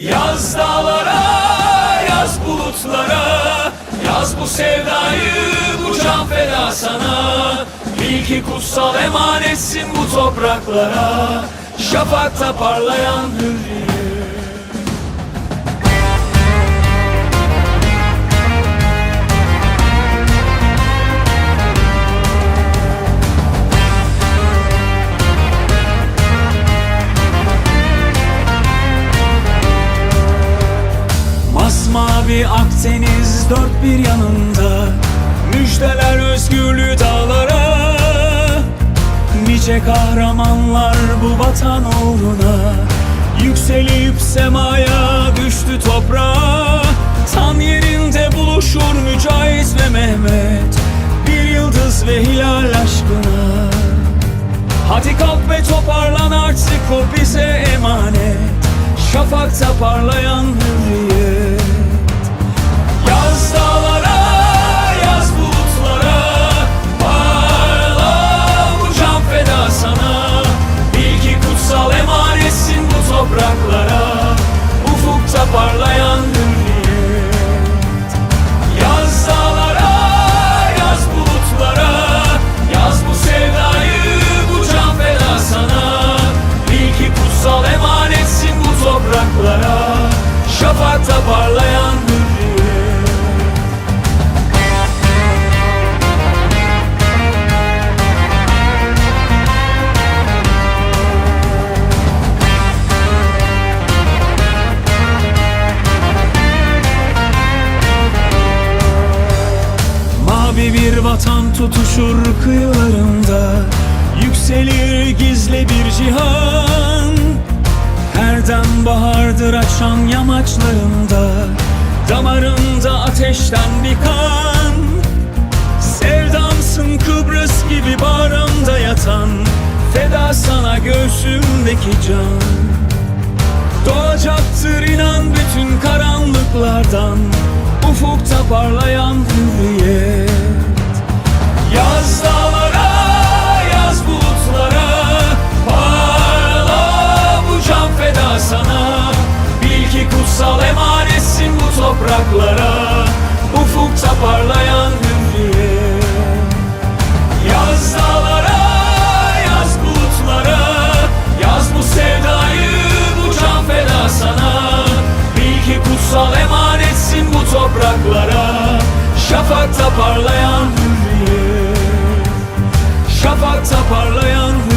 Yaz dağlara, yaz bulutlara Yaz bu sevdayı, bu can feda sana. Bil ki kutsal emanetsin bu topraklara Şafakta parlayan hürriyet Akdeniz dört bir yanında. Müjdeler özgürlüğü dağlara. Nice kahramanlar bu vatan uğruna. Yükselip semaya düştü toprağa. Tan yerinde buluşur Mücahit ve Mehmet. Bir yıldız ve hilal aşkına. Hadi kalk ve toparlan artık o bize emanet. Şafakta parlayan hürriyet Mavi bir vatan tutuşur kıyılarında. Yükselir gizli bir cihan. Her dem bahardır açan yamaçlarında. Damarında ateşten bir kan. Sevdamsın Kıbrıs gibi bağrımda yatan. Feda sana göğsümdeki can. Doğacaktır inan bütün karanlıklardan. Ufukta parlayan kutsal emanetsin bu topraklara Ufukta parlayan hürriyet Yaz dağlara, yaz bulutlara Yaz bu sevdayı, bu can feda sana. Bil ki kutsal emanetsin bu topraklara Şafakta parlayan hürriyet Şafakta parlayan hürriyet